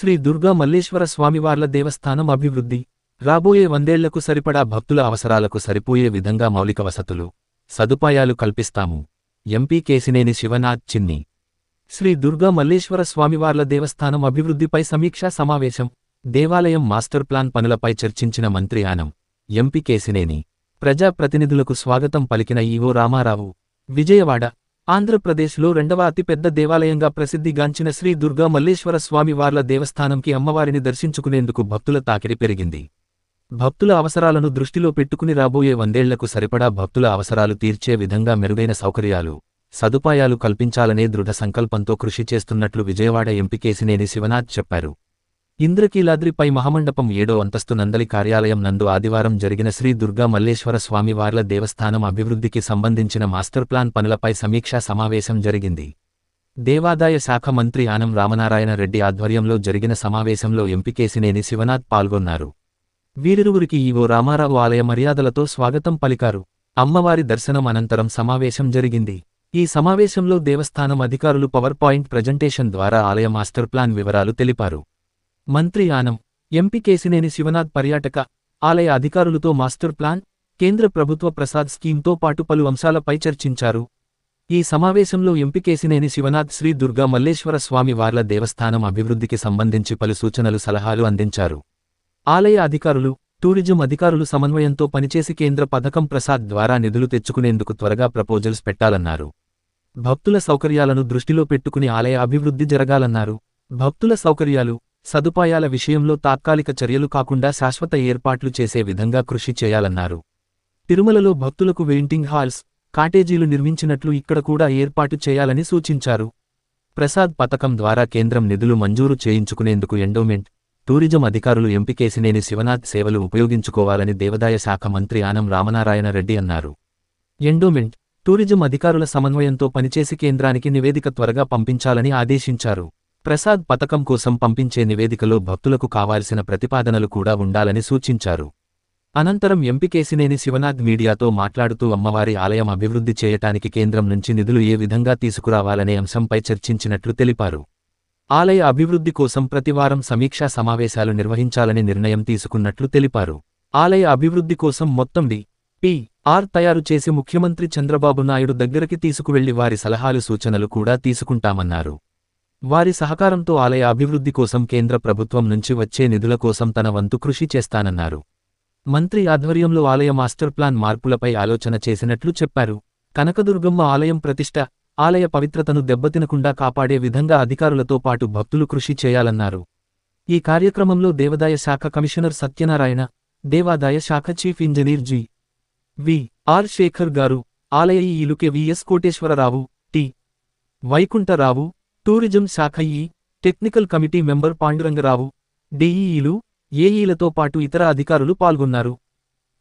శ్రీ దుర్గా మల్లేశ్వర స్వామివార్ల దేవస్థానం అభివృద్ధి. రాబోయే వందేళ్ళకు సరిపడా భక్తుల అవసరాలకు సరిపోయే విధంగా మౌలిక వసతులు సదుపాయాలు కల్పిస్తాము. ఎంపీ కేసినేని శివనాథ్ చిన్ని. శ్రీ దుర్గా మల్లేశ్వర స్వామివార్ల దేవస్థానం అభివృద్ధిపై సమీక్షా సమావేశం. దేవాలయం మాస్టర్ ప్లాన్ పనులపై చర్చించిన మంత్రి ఆనం. ఎంపీ కేసినేని. ప్రజాప్రతినిధులకు స్వాగతం పలికిన ఈవో రామారావు. విజయవాడ. ఆంధ్రప్రదేశ్లో రెండవ అతిపెద్ద దేవాలయంగా ప్రసిద్ధిగాంచిన శ్రీ దుర్గా మల్లేశ్వర స్వామివార్ల దేవస్థానంకి అమ్మవారిని దర్శించుకునేందుకు భక్తుల తాకిడి పెరిగింది. భక్తుల అవసరాలను దృష్టిలో పెట్టుకుని రాబోయే వందేళ్ళకు సరిపడా భక్తుల అవసరాలు తీర్చే విధంగా మెరుగైన సౌకర్యాలు సదుపాయాలు కల్పించాలనే దృఢ సంకల్పంతో కృషి చేస్తున్నట్లు విజయవాడ ఎంపీ కేసినేని శివనాథ్ చెప్పారు. ఇంద్రకీలాద్రిపై మహామండపం ఏడో అంతస్తు నందలి కార్యాలయం నందు ఆదివారం జరిగిన శ్రీ దుర్గా మల్లేశ్వర స్వామివార్ల దేవస్థానం అభివృద్ధికి సంబంధించిన మాస్టర్ ప్లాన్ పనులపై సమీక్షా సమావేశం జరిగింది. దేవాదాయ శాఖ మంత్రి ఆనం రామనారాయణ రెడ్డి ఆధ్వర్యంలో జరిగిన సమావేశంలో ఎంపికేసినేని శివనాథ్ పాల్గొన్నారు. వీరిరువురికి ఈవో రామారావు ఆలయ మర్యాదలతో స్వాగతం పలికారు. అమ్మవారి దర్శనం అనంతరం సమావేశం జరిగింది. ఈ సమావేశంలో దేవస్థానం అధికారులు పవర్ పాయింట్ ప్రజెంటేషన్ ద్వారా ఆలయ మాస్టర్ ప్లాన్ వివరాలు తెలిపారు. మంత్రి ఆనం ఎంపీ కేసినేని శివనాథ్ పర్యాటక ఆలయ అధికారులతో మాస్టర్ ప్లాన్ కేంద్ర ప్రభుత్వ ప్రసాద్ స్కీమ్తో పాటు పలు అంశాలపై చర్చించారు. ఈ సమావేశంలో ఎంపీ కేసినేని శివనాథ్ శ్రీ దుర్గా మల్లేశ్వర స్వామి వార్ల దేవస్థానం అభివృద్ధికి సంబంధించి పలు సూచనలు సలహాలు అందించారు. ఆలయ అధికారులు టూరిజం అధికారులు సమన్వయంతో పనిచేసి కేంద్ర పథకం ప్రసాద్ ద్వారా నిధులు తెచ్చుకునేందుకు త్వరగా ప్రపోజల్స్ పెట్టాలన్నారు. భక్తుల సౌకర్యాలను దృష్టిలో పెట్టుకుని ఆలయ అభివృద్ధి జరగాలన్నారు. భక్తుల సౌకర్యాలు సదుపాయాల విషయంలో తాత్కాలిక చర్యలు కాకుండా శాశ్వత ఏర్పాట్లు చేసే విధంగా కృషి చేయాలన్నారు. తిరుమలలో భక్తులకు వెయింటింగ్ హాల్స్ కాటేజీలు నిర్మించినట్లు ఇక్కడ కూడా ఏర్పాటు చేయాలని సూచించారు. ప్రసాద్ పథకం ద్వారా కేంద్రం నిధులు మంజూరు చేయించుకునేందుకు ఎండోమెంట్ టూరిజం అధికారులు ఎంపికేసినేని శివనాథ్ సేవలు ఉపయోగించుకోవాలని దేవదాయ శాఖ మంత్రి ఆనం రామనారాయణ రెడ్డి అన్నారు. ఎండోమెంట్ టూరిజం అధికారుల సమన్వయంతో పనిచేసి కేంద్రానికి నివేదిక త్వరగా పంపించాలని ఆదేశించారు. ప్రసాద్ పథకం కోసం పంపించే నివేదికలో భక్తులకు కావాల్సిన ప్రతిపాదనలు కూడా ఉండాలని సూచించారు. అనంతరం ఎంపికేసినేని శివనాథ్ మీడియాతో మాట్లాడుతూ అమ్మవారి ఆలయం అభివృద్ధి చేయటానికి కేంద్రం నుంచి నిధులు ఏ విధంగా తీసుకురావాలనే అంశంపై చర్చించినట్లు తెలిపారు. ఆలయ అభివృద్ధి కోసం ప్రతివారం సమీక్షా సమావేశాలు నిర్వహించాలని నిర్ణయం తీసుకున్నట్లు తెలిపారు. ఆలయ అభివృద్ధి కోసం మొత్తం డి. పి. ఆర్ తయారు చేసి ముఖ్యమంత్రి చంద్రబాబు నాయుడు దగ్గరికి తీసుకువెళ్ళి వారి సలహాలు సూచనలు కూడా తీసుకుంటామన్నారు. వారి సహకారంతో ఆలయ అభివృద్ధి కోసం కేంద్ర ప్రభుత్వం నుంచి వచ్చే నిధుల కోసం తన వంతు కృషి చేస్తానన్నారు. మంత్రి ఆధ్వర్యంలో ఆలయ మాస్టర్ ప్లాన్ మార్పులపై ఆలోచన చేసినట్లు చెప్పారు. కనకదుర్గమ్మ ఆలయం ప్రతిష్ట ఆలయ పవిత్రతను దెబ్బతినకుండా కాపాడే విధంగా అధికారులతో పాటు భక్తులు కృషి చేయాలన్నారు. ఈ కార్యక్రమంలో దేవాదాయ శాఖ కమిషనర్ సత్యనారాయణ దేవాదాయ శాఖ chief engineer G. V. R. Sekhar garu ఆలయ ఈలుకే VS Koteswararao T. Vaikuntharao tourism శాఖ ఈ టెక్నికల్ కమిటీ మెంబర్ పాండురంగరావు డిఈఈలు ఏఈలతో పాటు ఇతర అధికారులు పాల్గొన్నారు.